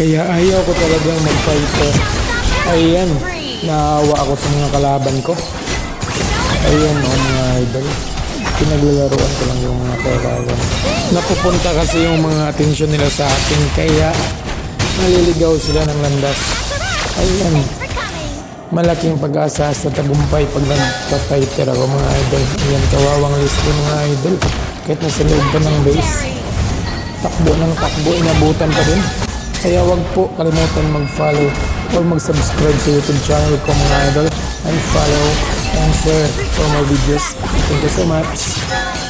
Kaya ayaw ko talagang mag-fighter. Ayan, naawa ako sa mga kalaban ko. Ayan o mga idol. Pinaglalaroan ko lang yung mga kailangan. Napupunta kasi yung mga atensyon nila sa akin kaya naliligaw sila ng landas. Ayan, malaking pag-asa sa tagumpay pag nagka-fighter ako mga idol. Ayan, kawawang list ko mga idol. Kahit nasa loob pa ng base, takbo ng takbo, inabutan pa din. Kaya wag po kalimutan mag-follow or mag-subscribe sa YouTube channel ko mga idol and follow and share for more videos. Thank you so much.